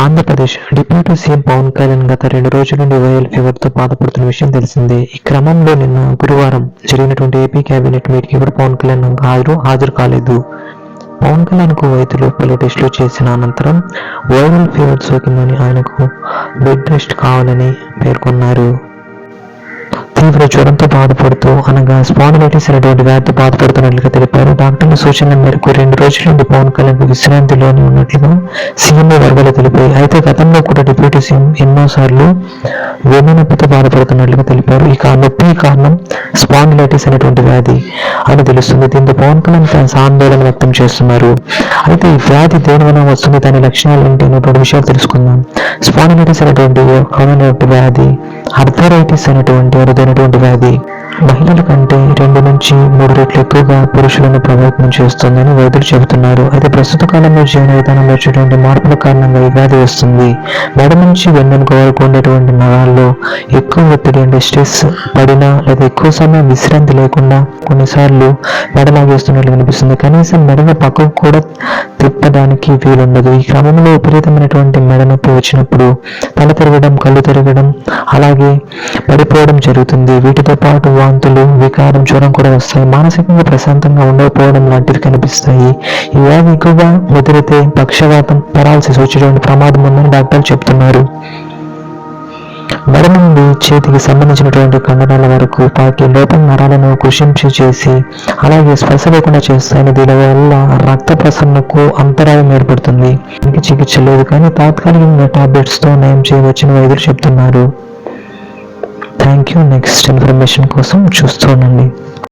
Andhra Pradesh deputy CM Pawan Kalyan గత రెండు రోజుల నుండి వైరల్ ఫీవర్తో బాధపడుతున్న విషయం తెలిసిందే. ఈ క్రమంలో నిన్న గురువారం జరిగినటువంటి ఏపీ కేబినెట్ మీటింగ్ కూడా పవన్ కళ్యాణ్ హాజరు హాజరు కాలేదు. పవన్ కళ్యాణ్కు వైద్యులు పలు టెస్టులు చేసిన అనంతరం వైరల్ ఫీవర్ సోకిందని ఆయనకు బెడ్ రెస్ట్ కావాలని పేర్కొన్నారు. తీవ్ర జ్వరంతో బాధపడుతూ అనగా స్పాండిలైటిస్ అనేటువంటి వ్యాధితో బాధపడుతున్నట్లుగా తెలిపారు. డాక్టర్ల సూచన మేరకు రెండు రోజుల నుండి పవన్ కళ్యాణ్ విశ్రాంతిలోనే ఉన్నట్లుగా సీఎంఓ వర్గాలు తెలిపాయి. అయితే గతంలో కూడా డిప్యూటీ సీఎం ఎన్నోసార్లు వెన్నునొప్పితో బాధపడుతున్నట్లుగా తెలిపారు. ఇక ఆ నొప్పి కారణం స్పాండిలైటిస్ అనేటువంటి వ్యాధి అని తెలుస్తుంది. దీంతో పవన్ కళ్యాణ్ ఫ్యాన్స్ ఆందోళన వ్యక్తం చేస్తున్నారు. అయితే ఈ వ్యాధి దేని వస్తుంది? దాని లక్షణాలు ఏంటి? అనేటువంటి విషయాలు తెలుసుకుందాం. స్పాండిలైటిస్ అనేటువంటి కామన్ వ్యాధి అర్థరైటిస్ అనేటువంటి అరుదైనటువంటి వ్యాధి మహిళల కంటే రెండు నుంచి మూడు రెట్లు ఎక్కువగా పురుషులను ప్రభావితం చేస్తుందని వైద్యులు చెబుతున్నారు. అయితే ప్రస్తుత కాలంలో జీవన విధానంలో వచ్చేటువంటి మార్పుల కారణంగా ఈ వ్యాధి వస్తుంది. మెడ నుంచి వెన్నెముక వరకు ఉండేటువంటి నరాల్లో ఎక్కువ ఒత్తిడి అంటే స్ట్రెస్ పడినా లేదా ఎక్కువ సమయం విశ్రాంతి లేకుండా కొన్నిసార్లు మెడ లాగేస్తున్నట్లు కనిపిస్తుంది కనీసం మెడలో పక్కకు కూడా తిప్పడానికి వీలుండదు. ఈ క్రమంలో విపరీతమైనటువంటి మెడ నొప్పి వచ్చినప్పుడు తల తిరగడం కళ్ళు తిరగడం అలాగే పడిపోవడం జరుగుతుంది. వీటితో పాటు వాంతులు వికారం జ్వరం కూడా వస్తాయి. మానసికంగా ప్రశాంతంగా ఉండకపోవడం లాంటివి కనిపిస్తాయి. ఈ వ్యాధి ఎక్కువగా ముదిరితే పక్షవాతం పరాల్సి వచ్చేటువంటి ప్రమాదం ఉందని డాక్టర్లు చెప్తున్నారు. మెడ నుండి చేతికి సంబంధించినటువంటి కండరాల వరకు పాకి లోపల నరాలను కుషించి చేసి అలాగే స్పర్శ లేకుండా చేస్తాయని దీని వల్ల రక్త ప్రసరణకు అంతరాయం ఏర్పడుతుంది. దీనికి చికిత్స లేదు కానీ తాత్కాలికంగా టాబ్లెట్స్తో నయం చేయవచ్చని వైద్యులు చెప్తున్నారు. Thank you. నెక్స్ట్ ఇన్ఫర్మేషన్ కోసం చూస్తూ ఉండండి.